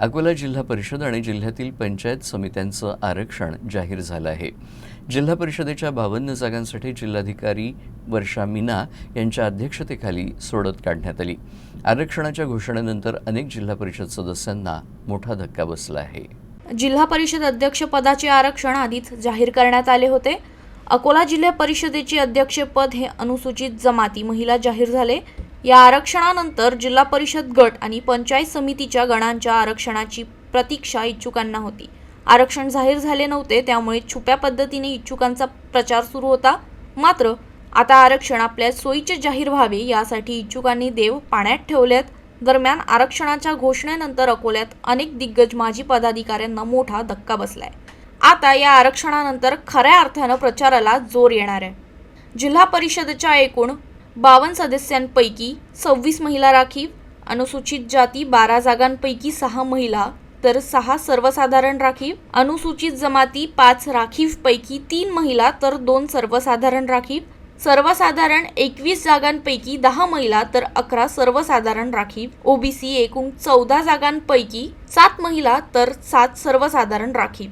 अकोला जिल्हा परिषद आणि जिल्ह्यातील पंचायत समित्यांचं आरक्षण जाहीर झालं आहे. जिल्हा परिषदेच्या बावन्न जागांसाठी जिल्हाधिकारी वर्षा मीना यांच्या अध्यक्षतेखाली सोडत काढण्यात आली. आरक्षणाच्या घोषणेनंतर अनेक जिल्हा परिषद सदस्यांना मोठा धक्का बसला आहे. जिल्हा परिषद अध्यक्षपदाचे आरक्षण आधीच जाहीर करण्यात आले होते. अकोला जिल्हा परिषदेचे अध्यक्षपद हे अनुसूचित जमाती महिला जाहीर झाले. या आरक्षणानंतर जिल्हा परिषद गट आणि पंचायत समितीच्या गणांच्या आरक्षणाची प्रतीक्षा इच्छुकांना होती. आरक्षण जाहीर झाले नव्हते त्यामुळे छुप्या पद्धतीने इच्छुकांचा प्रचार सुरू होता. मात्र आता आरक्षण आपल्या सोयीचे जाहीर व्हावे यासाठी इच्छुकांनी देव पाण्यात ठेवल्यात. दरम्यान आरक्षणाच्या घोषणेनंतर अकोल्यात अनेक दिग्गज माजी पदाधिकाऱ्यांना मोठा धक्का बसलाय. आता या आरक्षणानंतर खऱ्या अर्थानं प्रचाराला जोर येणार आहे. जिल्हा परिषदेच्या एकूण बावन्न सदस्यांपैकी सव्वीस महिला राखीव अनुसूचित जाती बारा जागांपैकी सहा महिला तर सहा सर्वसाधारण राखीव अनुसूचित जमाती पाच राखीवपैकी तीन महिला तर दोन सर्वसाधारण राखीव. सर्वसाधारण एकवीस जागांपैकी दहा महिला तर अकरा सर्वसाधारण राखीव. ओबीसी एकूण चौदा जागांपैकी सात महिला तर सात सर्वसाधारण राखीव.